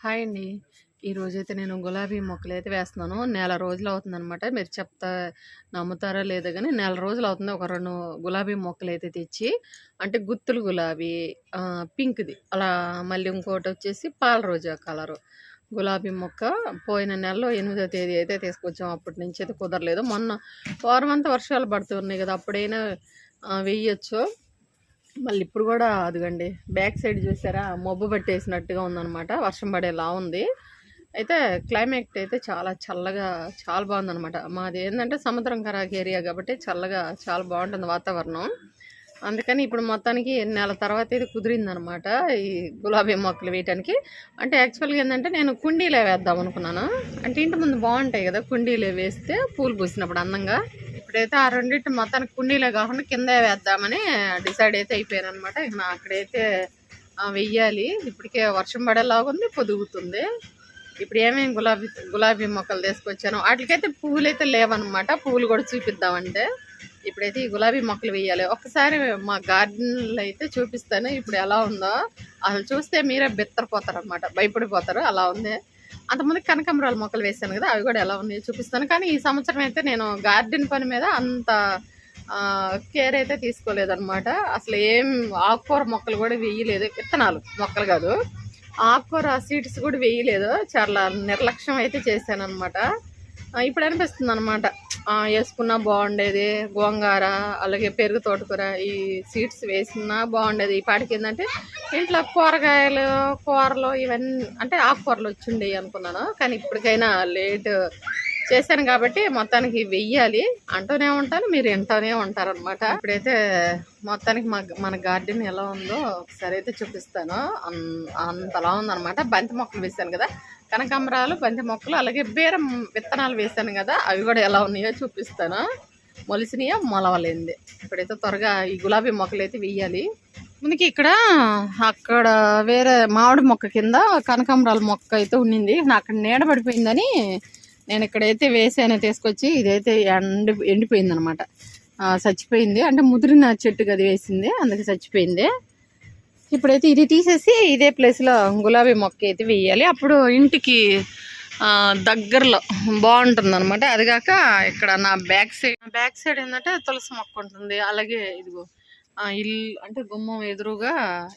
Hi అండి. ఈరోజైతే నేను గులాబీ మొక్కలు అయితే వేస్తున్నాను. నెల రోజులు అవుతుందనమాట. మీరు చెప్తా నమ్ముతారో లేదో కానీ నెల రోజులు అవుతుంది. ఒక రెండు గులాబీ మొక్కలు అయితే తెచ్చి అంటే గుత్తులు గులాబీ పింక్‌ది అలా మళ్ళీ ఇంకోటి వచ్చేసి పాల రోజా కలరు. గులాబీ మొక్క పోయిన నెలలో ఎనిమిదో తేదీ అయితే తీసుకొచ్చాం. అప్పటి నుంచి అయితే కుదరలేదు. మొన్న వారమంతా వర్షాలు పడుతున్నాయి కదా అప్పుడైనా ఆహ్, వెయ్యొచ్చు. మళ్ళీ ఇప్పుడు కూడా అదిగండి బ్యాక్ సైడ్ చూసారా? మబ్బు పట్టేసినట్టుగా ఉందనమాట. వర్షం పడేలా ఉంది. అయితే క్లైమేట్ అయితే చాలా చల్లగా చాలా బాగుందనమాట మాది ఏంటంటే సముద్రం కరాకు ఏరియా కాబట్టి చల్లగా చాలా బాగుంటుంది వాతావరణం. అందుకని ఇప్పుడు మొత్తానికి నెల తర్వాత ఇది కుదిరిందనమాట. ఈ గులాబీ మొక్కలు వేయటానికి. అంటే యాక్చువల్‌గా ఏంటంటే నేను కుండీలే వేద్దాం అనుకున్నాను. అంటే ఇంటి ముందు బాగుంటాయి కదా కుండీలో వేస్తే పూలు పూసినప్పుడు అందంగా. ఇప్పుడైతే ఆ రెండింటి మొత్తానికి కుండీలో కాకుండా కిందే వేద్దామని డిసైడ్ అయితే అయిపోయాను అనమాట ఇక నా అక్కడైతే వెయ్యాలి. ఇప్పటికే వర్షం పడేలాగుంది. పొదుగుతుంది. ఇప్పుడు ఏమేమి గులాబీ గులాబీ మొక్కలు తీసుకొచ్చానో పువ్వులు అయితే లేవనమాట. పువ్వులు కూడా చూపిద్దామంటే. ఇప్పుడైతే ఈ గులాబీ మొక్కలు వెయ్యాలి. ఒక్కసారి మా గార్డెన్‌లో అయితే చూపిస్తాను. ఇప్పుడు ఎలా ఉందో అసలు చూస్తే మీరే బిత్తరపోతారనమాట. భయపడిపోతారు. అలా ఉంది. అంతమంది కనకాంబరాల మొక్కలు వేసాను కదా అవి కూడా ఎలా ఉన్నాయో చూపిస్తాను. కానీ ఈ సంవత్సరం అయితే నేను గార్డెన్ పని మీద అంత కేర్ అయితే తీసుకోలేదనమాట. అసలు ఏం ఆకుకూర మొక్కలు కూడా వేయలేదు విత్తనాలు మొక్కలు కాదు ఆకుకూర సీడ్స్ కూడా వేయలేదు చాలా నిర్లక్ష్యం అయితే చేశాను అనమాట ఇప్పుడు అనిపిస్తుంది అనమాట వేసుకున్నా బాగుండేది గోంగార అలాగే పెరుగు తోటకూర ఈ సీడ్స్ వేసినా బాగుండేది ఈ పాటికేందంటే ఇంట్లో కూరగాయలు, కూరలు ఇవన్నీ అంటే ఆకుకూరలు వచ్చిండే అనుకున్నాను. కానీ ఇప్పటికైనా లేట్ చేశాను కాబట్టి మొత్తానికి వెయ్యాలి. అంటూనే ఉంటాను. మీరు వింటూనే ఉంటారనమాట. ఇప్పుడైతే మొత్తానికి మా మన గార్డెన్ ఎలా ఉందో ఒకసారి అయితే చూపిస్తాను. అన్ అంతలా ఉందనమాట. బంతి మొక్కలు వేశాను కదా కనకాంబరాలు, బంతి మొక్కలు అలాగే బీరం విత్తనాలు వేశాను కదా అవి కూడా ఎలా ఉన్నాయో చూపిస్తాను. మొలిసినయో మొలవలేంది. ఇప్పుడైతే త్వరగా ఈ గులాబీ మొక్కలైతే వేయాలి ముందుకి ఇక్కడ అక్కడ వేరే మామిడి మొక్క కింద కనకాంబరాల మొక్క అయితే ఉండింది. నా అక్కడ నీడ పడిపోయిందని నేను ఇక్కడైతే వేసాను తీసుకొచ్చి. ఇదైతే ఎండి ఎండిపోయిందనమాట. అనమాట చచ్చిపోయింది. అంటే ముదిరిన చెట్టుకి అది వేసింది. అందుకే చచ్చిపోయింది. ఇప్పుడైతే ఇది తీసేసి ఇదే ప్లేస్‌లో గులాబీ మొక్క అయితే వేయాలి అప్పుడు ఇంటికి దగ్గరలో బావుంటుందనమాట. అది కాక ఇక్కడ నా బ్యాక్ సైడ్ బ్యాక్ సైడ్ ఏంటంటే తులసి మొక్క ఉంటుంది. అలాగే ఇదిగో ఇల్లు అంటే గుమ్మం ఎదురుగా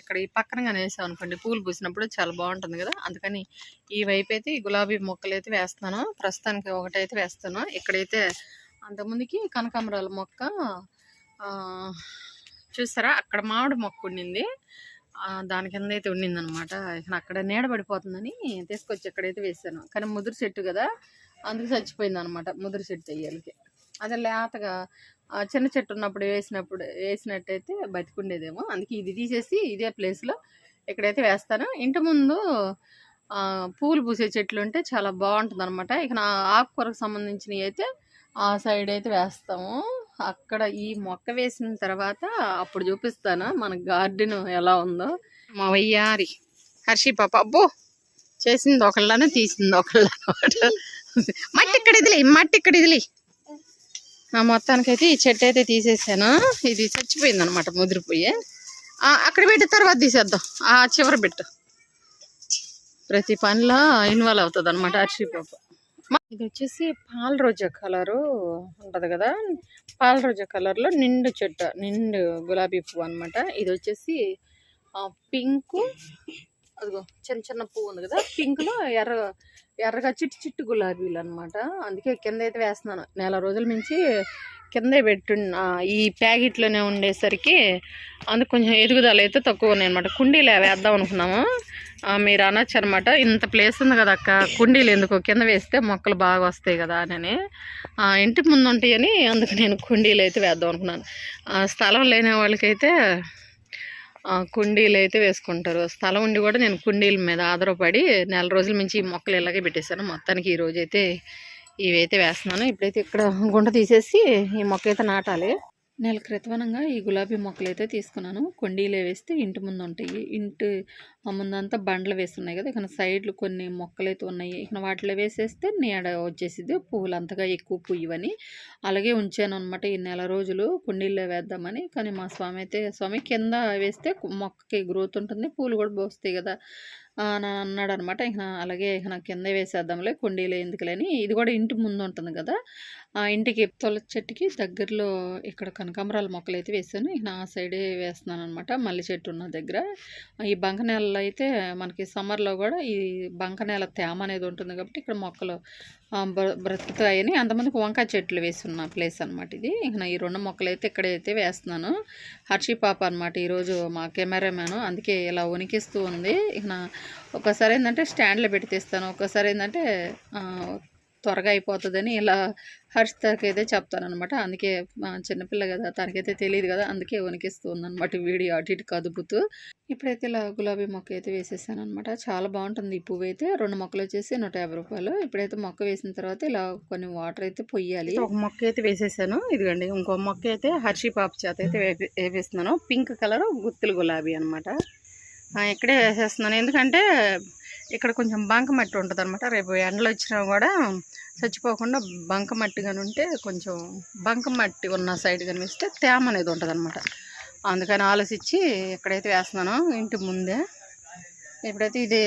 ఇక్కడ ఈ పక్కన గాని వేసామనుకోండి పూలు పూసినప్పుడు చాలా బాగుంటుంది కదా అందుకని ఈ వైపు ఈ గులాబీ మొక్కలు అయితే వేస్తాను ప్రస్తుతానికి ఒకటైతే వేస్తాను. ఇక్కడైతే అంతకుముందుకి కనకాంబరాల మొక్క చూసారా? అక్కడ మామిడి మొక్క ఉండింది. దాని కింద అయితే ఉండిందనమాట. ఇక అక్కడ నీడ పడిపోతుందని తీసుకొచ్చి ఇక్కడైతే వేసాను కానీ ముదురు చెట్టు కదా అందుకు చచ్చిపోయిందనమాట. ముదురు చెట్టు ఎయ్యాలికి. అదే లేతగా చిన్న చెట్టు ఉన్నప్పుడు వేసినప్పుడు వేసినట్టయితే బతికుండేదేమో. అందుకే ఇది తీసేసి ఇదే ప్లేస్‌లో ఇక్కడైతే వేస్తాను. ఇంటి ముందు పూలు పూసే చెట్లుంటే చాలా బావుంటుందనమాట. ఇక నా ఆకుకూరకు సంబంధించినవి అయితే ఆ సైడ్ అయితే వేస్తాము. అక్కడ ఈ మొక్క వేసిన తర్వాత అప్పుడు చూపిస్తాను మన గార్డెన్ ఎలా ఉందో. మా వయ్యారి హర్షి పాప అబ్బో! చేసింది ఒకళ్ళను తీసింది ఒకళ్ళ మట్టి ఇక్కడ ఇదిలే మట్టి ఇక్కడ ఇదిలే ఆ! మొత్తానికైతే ఈ చెట్టు అయితే తీసేసాను. ఇది చచ్చిపోయిందనమాట ముదిరిపోయి. అక్కడ పెట్టిన తర్వాత తీసేద్దాం. ఆ చివర పెట్టు. ప్రతి పనిలో ఇన్వాల్వ్ అవుతదనమాట హర్షి పాప. ఇది వచ్చేసి పాల రోజా కలరు ఉంటది కదా పాల రోజా కలర్‌లో నిండు చెట్టు. నిండు గులాబీ పువ్వు అనమాట ఇది వచ్చేసి పింకు అదిగో చిన్న చిన్న పువ్వు ఉంది కదా పింక్‌లో ఎర్ర ఎర్రగా చిట్టు చిట్టు గులాబీలు అనమాట అందుకే కింద అయితే వేస్తున్నాను. నెల రోజుల నుంచి కిందే పెట్టు ఈ ప్యాకెట్‌లోనే ఉండేసరికి అందుకు కొంచెం ఎదుగుదల అయితే తక్కువ ఉన్నాయన్నమాట కుండీలు వేద్దాం అనుకున్నాము. మీరు మీరు అనొచ్చనమాట. ఇంత ప్లేస్ ఉంది కదా అక్క! కుండీలు ఎందుకు కింద వేస్తే మొక్కలు బాగా వస్తాయి కదా అని ఇంటి ముందు ఉంటాయని అందుకు నేను కుండీలు అయితే వేద్దాం అనుకున్నాను. స్థలం లేని వాళ్ళకైతే కుండీలు అయితే వేసుకుంటారు. స్థలం ఉండి కూడా నేను కుండీల మీద ఆధారపడి నెల రోజుల నుంచి ఈ మొక్కలు ఇలాగే పెట్టేసాను. మొత్తానికి ఈ అయితే ఇవైతే వేస్తున్నాను. ఇప్పుడైతే ఇక్కడ గుంట తీసేసి ఈ మొక్క అయితే నాటాలి. నెల క్రితవనంగా ఈ గులాబీ మొక్కలైతే తీసుకున్నాను. కుండీలో వేస్తే ఇంటి ముందు ఉంటాయి. ఇంటి ముందంతా బండలు వేస్తున్నాయి కదా ఇక్కడ సైడ్‌లు కొన్ని మొక్కలైతే ఉన్నాయి. ఇక వాటిలో వేసేస్తే నీడ వచ్చేసింది పువ్వులు అంతగా ఎక్కువ పూయవని. అలాగే ఉంచాను అనమాట ఈ నెల రోజులు కుండీల్లో వేద్దామని. కానీ మా స్వామి అయితే స్వామి కింద వేస్తే మొక్కకి గ్రోత్ ఉంటుంది. పూలు కూడా పోస్తాయి కదా అని అన్నాడు అనమాట ఇక అలాగే ఇక నా కింద వేసేద్దాంలే కుండీలు ఎందుకులేని. ఇది కూడా ఇంటి ముందు ఉంటుంది కదా. ఆ ఇంటికి తొల చెట్టుకి దగ్గరలో ఇక్కడ కనకాంబరాల మొక్కలు అయితే వేసాను. ఇక ఆ సైడే వేస్తున్నాను అనమాట మల్లి చెట్టు ఉన్న దగ్గర. ఈ బంక నేలలో అయితే మనకి సమ్మర్లో కూడా ఈ బంక నేల తేమ అనేది ఉంటుంది కాబట్టి ఇక్కడ మొక్కలు బ్ర- బ్రతుకుతాయని అంతమందికి వంకాయ చెట్లు వేస్తున్న ప్లేస్ అనమాట ఇది. ఇక ఈ రెండు మొక్కలు అయితే ఇక్కడైతే వేస్తున్నాను. హర్షి పాప అనమాట ఈరోజు మా కెమెరామ్యాన్ అందుకే ఇలా ఉనికిస్తూ ఉంది. ఇక నా ఒకసారి ఏంటంటే స్టాండ్లో పెట్టి తీస్తాను. ఒకసారి ఏంటంటే ఆ, త్వరగా అయిపోతుందని ఇలా హర్షితకి అయితే చెప్తాను అనమాట అందుకే చిన్నపిల్ల కదా తనకైతే తెలియదు కదా అందుకే వణికిస్తూ ఉందనమాట వీడియో అటు ఇటు కదుపుతూ. ఇప్పుడైతే ఇలా గులాబీ మొక్క అయితే వేసేసాను అనమాట చాలా బాగుంటుంది ఈ పువ్వు అయితే. రెండు మొక్కలు వచ్చేసి నూట యాభై రూపాయలు. ఇప్పుడైతే మొక్క వేసిన తర్వాత ఇలా కొన్ని వాటర్ అయితే పొయ్యాలి. ఒక మొక్క అయితే వేసేసాను. ఇదిగండి ఇంకో మొక్క అయితే హర్షి పాప చేత అయితే వేపి వేపిస్తున్నాను. పింక్ కలర్ గుత్తులు గులాబీ అనమాట ఇక్కడే వేసేస్తున్నాను. ఎందుకంటే ఇక్కడ కొంచెం బంక మట్టి ఉంటుంది అనమాట రేపు ఎండలు వచ్చినా కూడా చచ్చిపోకుండా బంక మట్టి కానీ ఉంటే కొంచెం బంక మట్టి ఉన్న సైడ్ కనిపిస్తే తేమ అనేది ఉంటుంది అనమాట అందుకని ఆలోచించి ఎక్కడైతే వేస్తున్నానో. ఇంటి ముందే ఇప్పుడైతే ఇది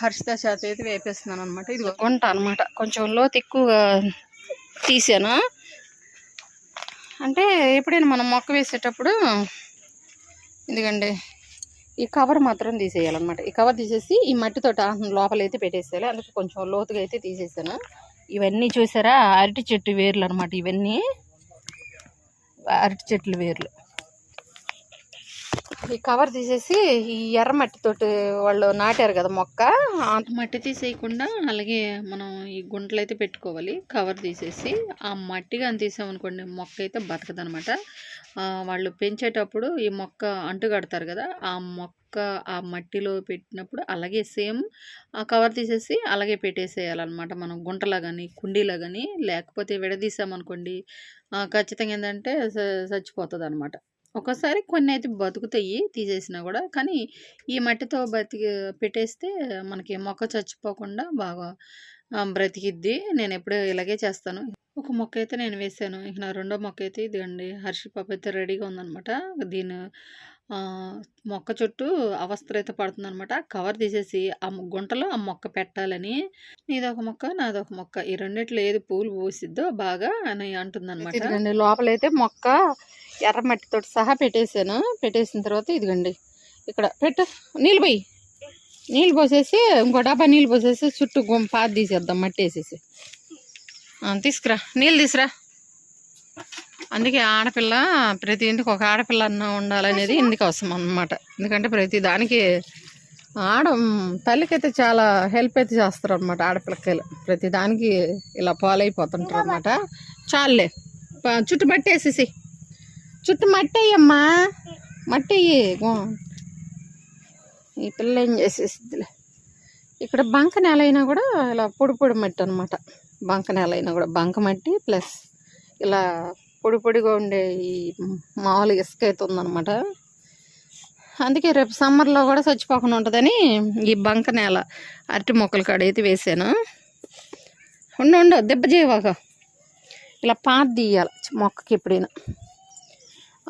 హర్షిత చేత అయితే వేపేస్తున్నాను అనమాట ఇది వంట అనమాట కొంచెం లోతు ఎక్కువగా తీసాను. అంటే ఎప్పుడైనా మనం మొక్క వేసేటప్పుడు ఎందుకండి ఈ కవర్ మాత్రం తీసేయాలన్నమాట. ఈ కవర్ తీసేసి ఈ మట్టితో లోపలైతే పెట్టేసేయాలి. అందుకే కొంచెం లోతుగా అయితే తీసేసాను. ఇవన్నీ చూసారా? అరటి చెట్టు వేర్లు అనమాట ఇవన్నీ. అరటి చెట్లు వేర్లు. ఈ కవర్ తీసేసి ఈ ఎర్ర మట్టితోటి వాళ్ళు నాటారు కదా మొక్క. అంత మట్టి తీసేయకుండా అలాగే మనం ఈ గుంటలు అయితే పెట్టుకోవాలి. కవర్ తీసేసి ఆ మట్టి కానీ తీసామనుకోండి మొక్క అయితే బతకదనమాట వాళ్ళు పెంచేటప్పుడు ఈ మొక్క అంటు కడతారు కదా ఆ మొక్క ఆ మట్టిలో పెట్టినప్పుడు అలాగే సేమ్ ఆ కవర్ తీసేసి అలాగే పెట్టేసేయాలన్నమాట. మనం గుంటలా కానీ కుండీలా కానీ లేకపోతే విడదీసామనుకోండి ఖచ్చితంగా ఏంటంటే చచ్చిపోతుంది అనమాట ఒక్కోసారి కొన్ని అయితే బతుకుతాయి తీసేసినా కూడా కానీ ఈ మట్టితో బతికి పెట్టేస్తే మనకి మొక్క చచ్చిపోకుండా బాగా బ్రతికిద్ది. నేను ఎప్పుడూ ఇలాగే చేస్తాను. ఒక మొక్క అయితే నేను వేసాను. ఇక నా రెండో మొక్క అయితే ఇదిగండి హర్షి పాప అయితే రెడీగా ఉందనమాట దీని మొక్క చుట్టూ అవస్థలు అయితే పడుతుందనమాట కవర్ తీసేసి ఆ గుంటలో ఆ మొక్క పెట్టాలని. నీదొక మొక్క నాదొక మొక్క. ఈ రెండిట్లో ఏది పూలు పూసిద్దో బాగా అని అంటుందన్నమాట. ఇదిగండి లోపలైతే మొక్క ఎర్రమట్టితో సహా పెట్టేసాను పెట్టేసిన తర్వాత ఇదిగండి ఇక్కడ పెట్టు నీళ్ళు పోయి. నీళ్ళు పోసేసి ఇంకో డబ్బా నీళ్ళు పోసేసి చుట్టూ పాతి తీసేద్దాం మట్టి వేసేసి. తీసుకురా. నీళ్ళు తీసురా అందుకే ఆడపిల్ల ప్రతి ఇంటికి ఒక ఆడపిల్ల అన్న ఉండాలనేది ఇందుకు అవసరం అన్నమాట. ఎందుకంటే ప్రతి దానికి ఆడ తల్లికైతే చాలా హెల్ప్ అయితే చేస్తారు అనమాట ఆడపిల్లకాయలు ప్రతి దానికి ఇలా పాలైపోతుంటారు అనమాట చాలులే. ప- చుట్టూ మట్టి వేసేసి చుట్టూ మట్టి అయ్యమ్మా మట్టి అయ్యి ఈ పిల్ల ఏం చేసేసిద్దిలే ఇక్కడ బంక నేల అయినా కూడా ఇలా పొడి పొడి మట్టి అనమాట బంక నేల అయినా కూడా బంక మట్టి ప్లస్ ఇలా పొడి పొడిగా ఉండే ఈ మామూలు ఇసుక అయితే ఉందన్నమాట. అందుకే రేపు సమ్మర్లో కూడా చచ్చిపోకుండా ఉంటుందని ఈ బంక నేల అరటి మొక్కల కాడ అయితే వేసాను. ఉండు ఉండు దెబ్బ చేయవాక ఇలా పాత తీయాలి మొక్కకి ఎప్పుడైనా.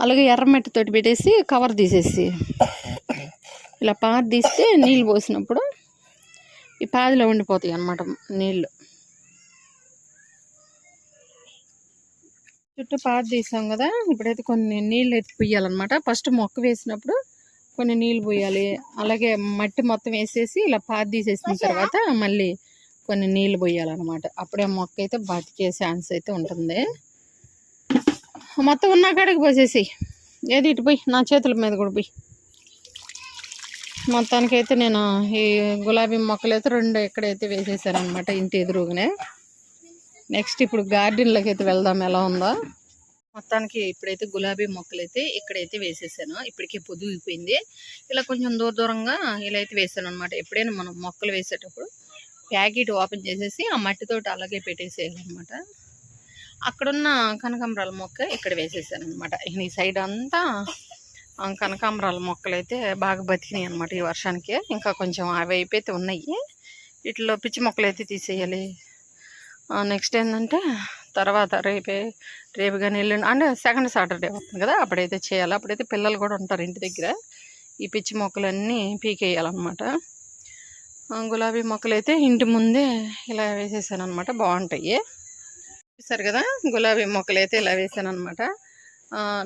అలాగే ఎర్రమట్టితోటి పెట్టేసి కవర్ తీసేసి. ఇలా పాత తీస్తే నీళ్ళు పోసినప్పుడు ఈ పాదిలో ఉండిపోతాయి అన్నమాట నీళ్ళు. చుట్టూ పాత తీసాం కదా ఇప్పుడైతే కొన్ని నీళ్ళు ఎత్తి పొయ్యాలన్నమాట. ఫస్ట్ మొక్క వేసినప్పుడు కొన్ని నీళ్ళు పోయాలి. అలాగే మట్టి మొత్తం వేసేసి ఇలా పాత తీసేసిన తర్వాత మళ్ళీ కొన్ని నీళ్ళు పోయాలన్నమాట. అప్పుడే మొక్క అయితే బతికే ఛాన్స్ అయితే ఉంటుంది. మొత్తం ఉన్న కాడికి పోసేసి ఏది ఇటు పోయి నా చేతుల మీద కూడా పోయి. మొత్తానికైతే నేను ఈ గులాబీ మొక్కలు అయితే రెండు ఎక్కడైతే వేసేసారనమాట ఇంటి ఎదురుగానే. నెక్స్ట్ ఇప్పుడు గార్డెన్లోకి అయితే వెళ్దాం ఎలా ఉందో. మొత్తానికి ఇప్పుడైతే గులాబీ మొక్కలు అయితే ఇక్కడైతే వేసేసాను. ఇప్పటికే పొద్దుగిపోయింది ఇలా కొంచెం దూర దూరంగా ఇలా అయితే వేసాను అనమాట ఎప్పుడైనా మనం మొక్కలు వేసేటప్పుడు ప్యాకెట్ ఓపెన్ చేసేసి ఆ మట్టితోటి అలాగే పెట్టేసేయాలన్నమాట. అక్కడున్న కనకాంబరాల మొక్క ఇక్కడ వేసేసాను అనమాట ఈ సైడ్ అంతా కనకాంబరాల మొక్కలు అయితే బాగా బతికినాయి అనమాట ఈ వర్షానికి. ఇంకా కొంచెం అవి అయిపోతే ఉన్నాయి. వీటిలో పిచ్చి మొక్కలు అయితే తీసేయాలి నెక్స్ట్ ఏంటంటే తర్వాత రేపే రేపు కానీ ఎల్లుండి అంటే సెకండ్ సాటర్డే వస్తుంది కదా అప్పుడైతే చేయాలి. అప్పుడైతే పిల్లలు కూడా ఉంటారు ఇంటి దగ్గర. ఈ పిచ్చి మొక్కలన్నీ పీకేయాలన్నమాట. గులాబీ మొక్కలు అయితే ఇంటి ముందే ఇలా వేసేసాను అనమాట బాగుంటాయి. చూసారు కదా గులాబీ మొక్కలు అయితే ఇలా వేసాను అనమాట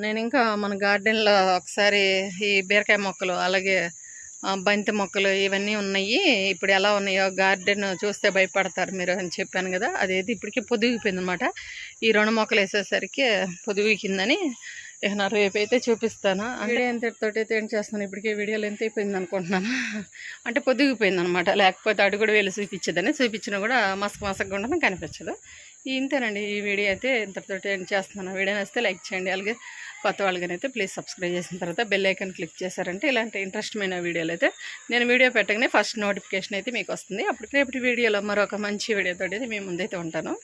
నేను ఇంకా మన గార్డెన్లో ఒకసారి ఈ బీరకాయ మొక్కలు అలాగే బంతి మొక్కలు ఇవన్నీ ఉన్నాయి. ఇప్పుడు ఎలా ఉన్నాయో గార్డెన్ చూస్తే భయపడతారు మీరు అని చెప్పాను కదా అదేది ఇప్పటికీ పొదిగిపోయింది అనమాట ఈ రెండు మొక్కలు వేసేసరికి పొదిగికిందని ఇక నా రేపు అయితే చూపిస్తాను? అంటే ఎంతటితోటి అయితే ఏం చేస్తాను. ఇప్పటికే వీడియోలు ఎంత అయిపోయింది అనుకుంటున్నాను. అంటే పొద్దుగిపోయింది అనమాట లేకపోతే అడుగు కూడా వెళ్ళి చూపించదని. చూపించినా కూడా మసక మసకగా ఉండదని కనిపించదు. ఇంతేనండి. ఈ వీడియో అయితే ఇంతటితోటి ఏం చేస్తున్నాను. వీడియో నచ్చితే లైక్ చేయండి. అలాగే కొత్త వాళ్ళకనైతే ప్లీజ్ సబ్స్క్రైబ్ చేసిన తర్వాత బెల్ ఐకన్ క్లిక్ చేశారంటే ఇలాంటి ఇంట్రెస్ట్మైన వీడియోలు అయితే నేను వీడియో పెట్టగానే ఫస్ట్ నోటిఫికేషన్ అయితే మీకు వస్తుంది. అప్పుడు రేపటి వీడియోలో మరొక మంచి వీడియోతో అయితే మేము ముందైతే ఉంటాను.